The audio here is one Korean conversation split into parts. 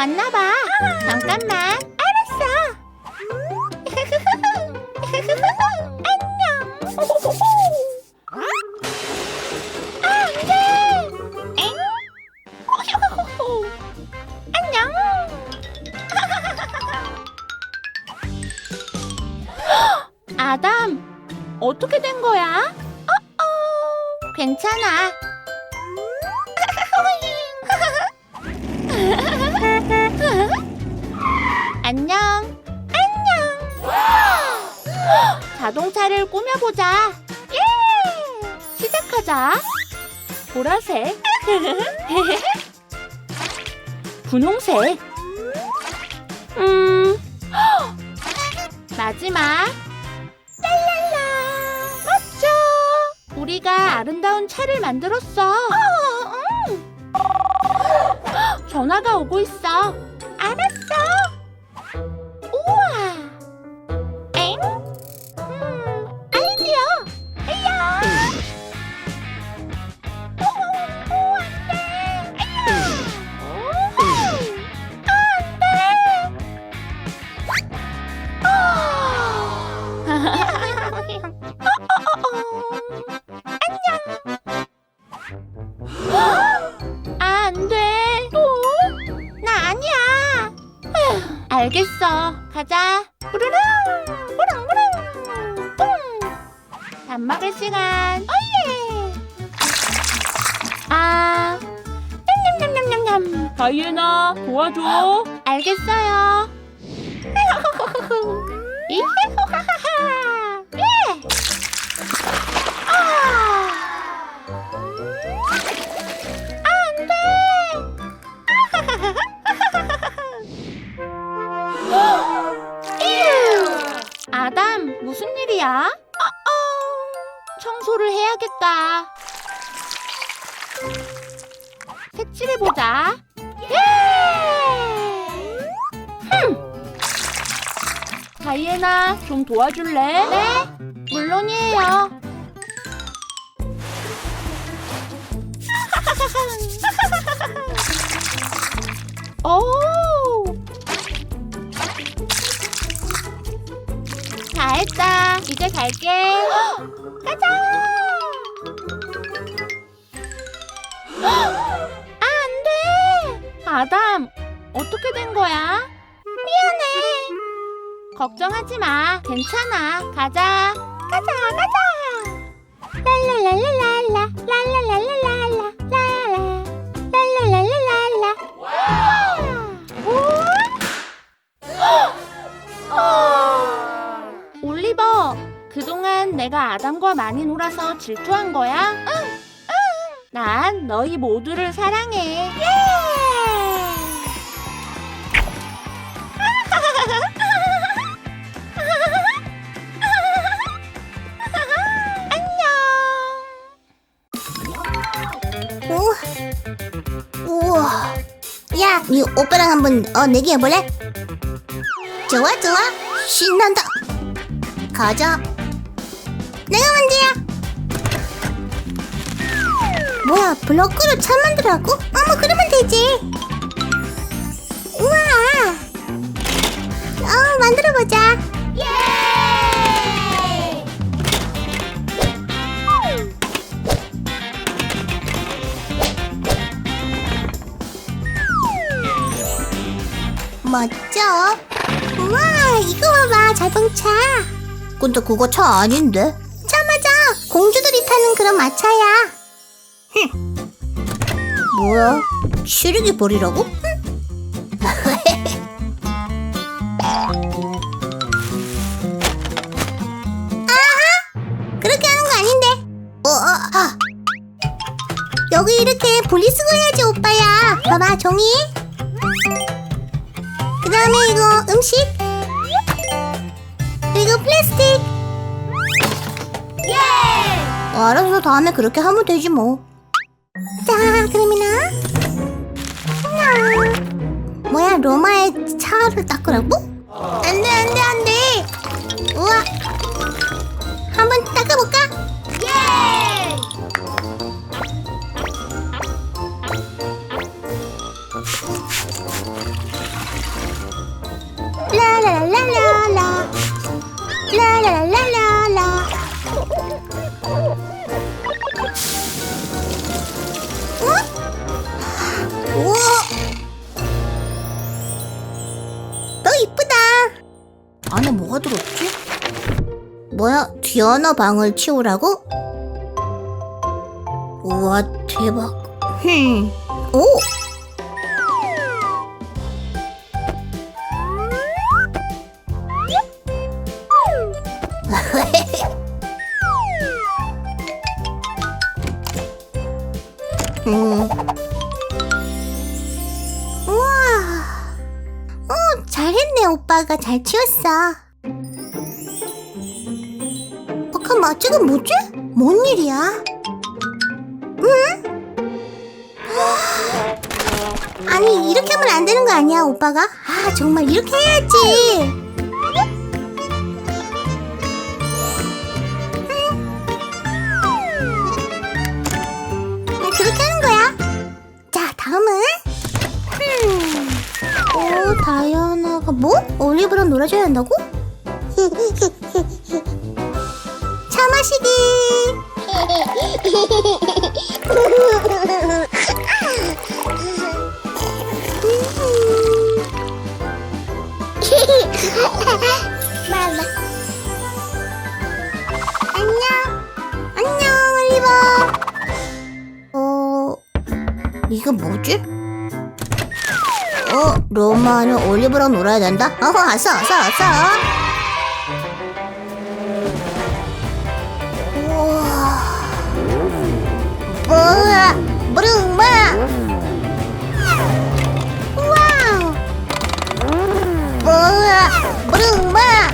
왔나 봐. 잠깐만. 알았어. 안녕. 아. 엥? 안녕. 아담, 어떻게 된 거야? 어 어, 괜찮아. 안녕. 안녕. 자동차를 꾸며보자. 예! 시작하자. 보라색. 분홍색. 음. 마지막. 랄랄라. 멋져. 우리가 아름다운 차를 만들었어. 음. 전화가 오고 있어. 다이애나 도와줘. 알겠어요. 예. 아. 아. 아담, 무슨 일이야? 청소를 해야겠다. 색칠해보자. 다이애나 좀 도와줄래? 네, 물론이에요. 오! 다 했다. 이제 갈게. 가자! 아, 안 돼! 아담, 어떻게 된 거야? 미안해. 걱정하지 마. 괜찮아. 가자. 가자, 가자. 랄랄랄랄랄라. 랄랄랄랄랄라. 라라. 랄랄랄랄랄라. 우와. 올리버, 그동안 내가 아담과 많이 놀아서 질투한 거야? 응, 응. 난 너희 모두를 사랑해. 예! 야, 이 오빠랑 한번 어 내기 해볼래? 좋아, 좋아. 신난다. 가자. 내가 먼저야. 뭐야, 블럭으로 차 만들라고? 어머, 그러면 되지. 우와. 어, 만들어보자. 멋져. 우와, 이거 봐봐, 자동차. 근데 그거 차 아닌데? 차 맞아. 공주들이 타는 그런 마차야. 흠. 뭐야? 시르기 버리라고? 아하! 그렇게 하는 거 아닌데. 어, 어, 아. 여기 이렇게 분리수거 해야지, 오빠야. 봐봐, 종이. 그 다음에 이거 음식 그리고 플라스틱 예! 알아서 다음에 그렇게 하면 되지 뭐 자 그러면은 하나. 뭐야 로마의 차를 닦으라고? 안돼 안돼 디아나 방을 치우라고? 우와 대박 흠. 오 음. 우와 어 잘했네 오빠가 잘 치웠어 지금 뭐지? 뭔 일이야? 응? 아니 이렇게 하면 안 되는 거 아니야 오빠가? 아 정말 이렇게 해야지 응? 응, 그렇게 하는 거야 자 다음은 음. 오 다이아나가 뭐? 올리브랑 놀아줘야 한다고? 차 마시기. 안녕. 안녕, 올리버. 어, 이거 뭐지? 어, 로마는 올리브랑 놀아야 된다? 어, 어서, 어서, 어서. 뭐야? 무릉 뭐야? 와우. 뭐야? 무릉 뭐야?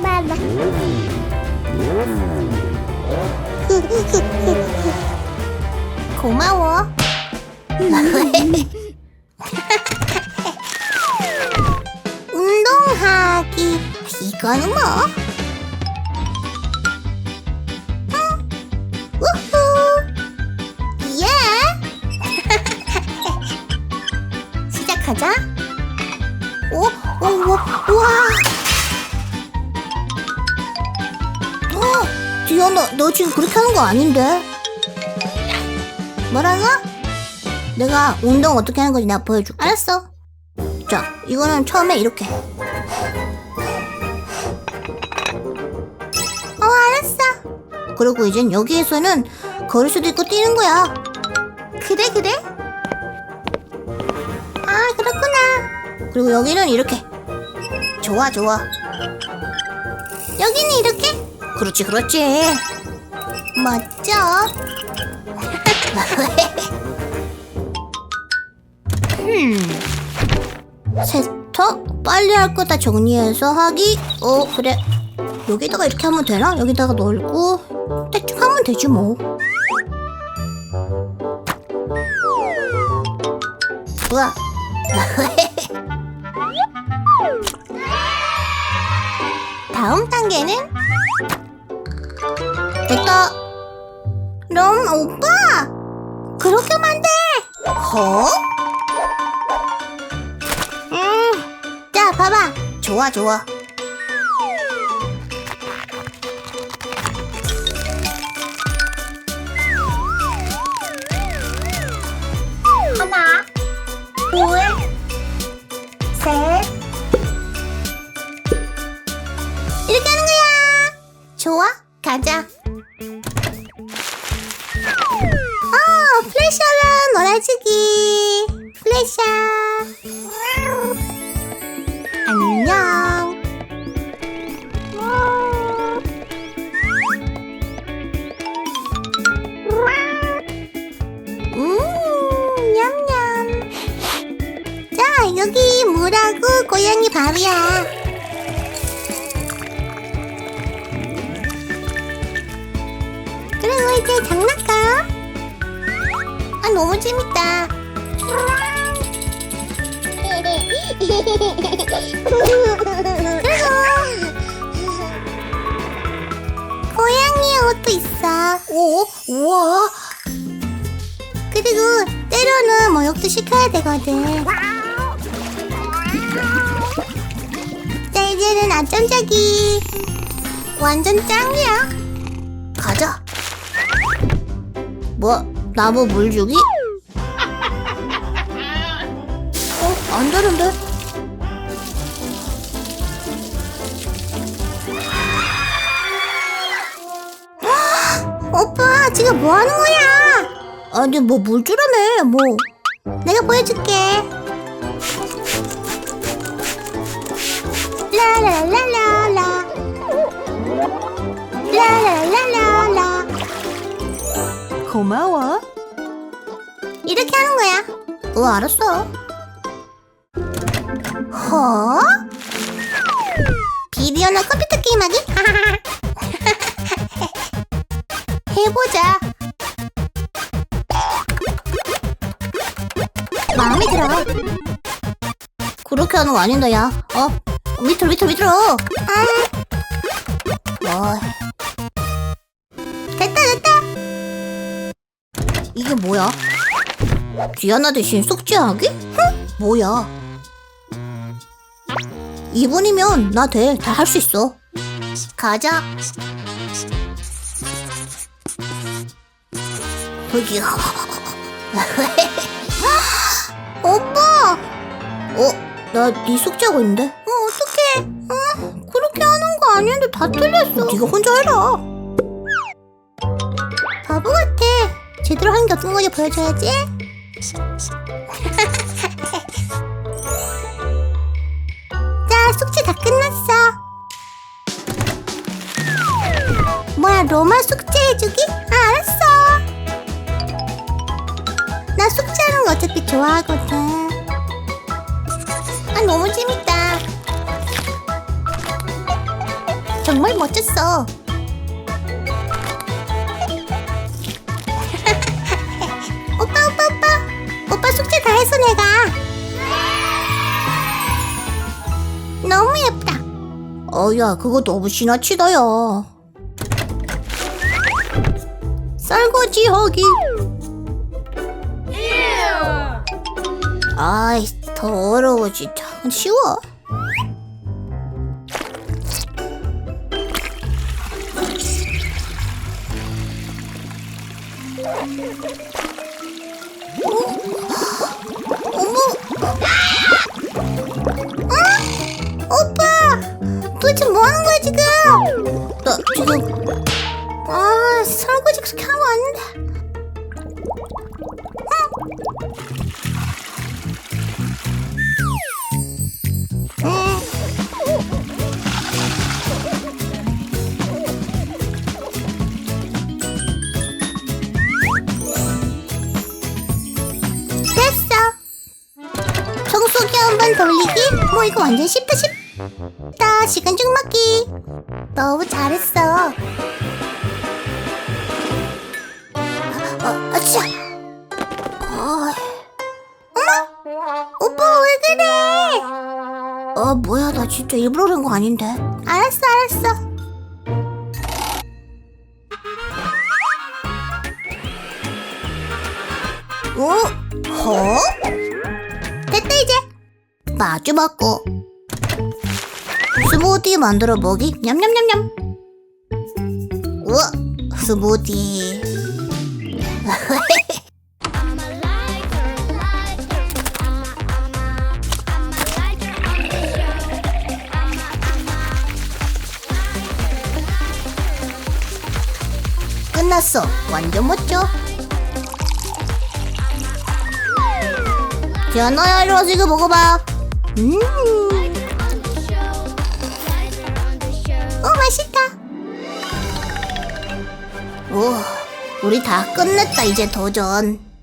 마마. 고마워. 운동하기. 디아나, 너 지금 그렇게 하는 거 아닌데? 뭐라고? 내가 운동 어떻게 하는 건지 내가 보여줄게. 알았어. 자, 이거는 처음에 이렇게. 어, 알았어. 그리고 이젠 여기에서는 걸을 수도 있고 뛰는 거야. 그래, 그래? 아, 그렇구나. 그리고 여기는 이렇게. 좋아, 좋아. 여기는 이렇게. 그렇지, 그렇지. 멋져. 음. 세터 빨리 할 거 다 정리해서 하기. 어, 그래. 여기다가 이렇게 하면 되나? 여기다가 넣고 대충 하면 되지 뭐. 우와. 다음 단계는 오빠 그렇게 하면 안 돼. 어? 음, 자 봐봐. 좋아 좋아. 여기 뭐라고 고양이 밥이야. 그리고 이제 장난감. 아, 너무 재밌다. 그리고 고양이 옷도 있어. 오, 우와. 그리고 때로는 목욕도 시켜야 되거든. 이제는 아점 자기 완전 짱이야 가자 뭐 나무 물 주기? 어? 안 되는데? 아, 오빠 지금 뭐 하는 거야? 아니 뭐 물 주라네 뭐 내가 보여줄게 라라라라라 라라라라라 고마워. 이렇게 하는 거야 어 알았어 허? 비비언어 컴퓨터 게임하기? 해보자 마음에 들어 그렇게 하는 거 아닌데 야 어? 밑으로 밑으로 밑으로 아. 뭐 됐다 됐다 이게 뭐야? 디아나 대신 숙제하기? 흠? 뭐야? 2분이면 나 돼. 다 할 수 있어. 가자. 여기. 오빠! 어? 나네 숙제하고 있는데? 어, 어떡해. 어, 그렇게 하는 거 아닌데 다 틀렸어. 네가 혼자 해라. 바보 같아. 제대로 하는 게 어떤 건지 보여줘야지. 자, 숙제 다 끝났어. 뭐야, 로마 숙제 해주기? 아, 알았어. 나 숙제하는 거 어차피 좋아하거든. 아, 너무 재밌다. 정말 멋졌어. 오빠, 오빠, 오빠. 오빠 숙제 다 했어, 내가. 너무 예쁘다. 어야, 그거 너무 지나치다, 야. 설거지 하기. 아이, 더 어려워, 진짜. 쉬워. 오빠! 도대체 뭐 하는 거야, 지금? 나 지금. 아, 설거지 그렇게 하면 안 돼. 이거 완전 쉽다 쉽다. 시간 좀 맞기. 너무 잘했어. 어, 아차 어, 어머? 오빠 왜 그래? 어 뭐야. 나 진짜 일부러 그런 거 아닌데. 알았어 알았어. 어? 허? 마주 먹고 스무디 만들어 먹이 냠냠냠냠. 우와 스무디. 끝났어. 완전 멋져. 지아나야 이리 와서 이거 먹어봐 음 오, 맛있다. 오, 우리 다 끝냈다, 이제 도전.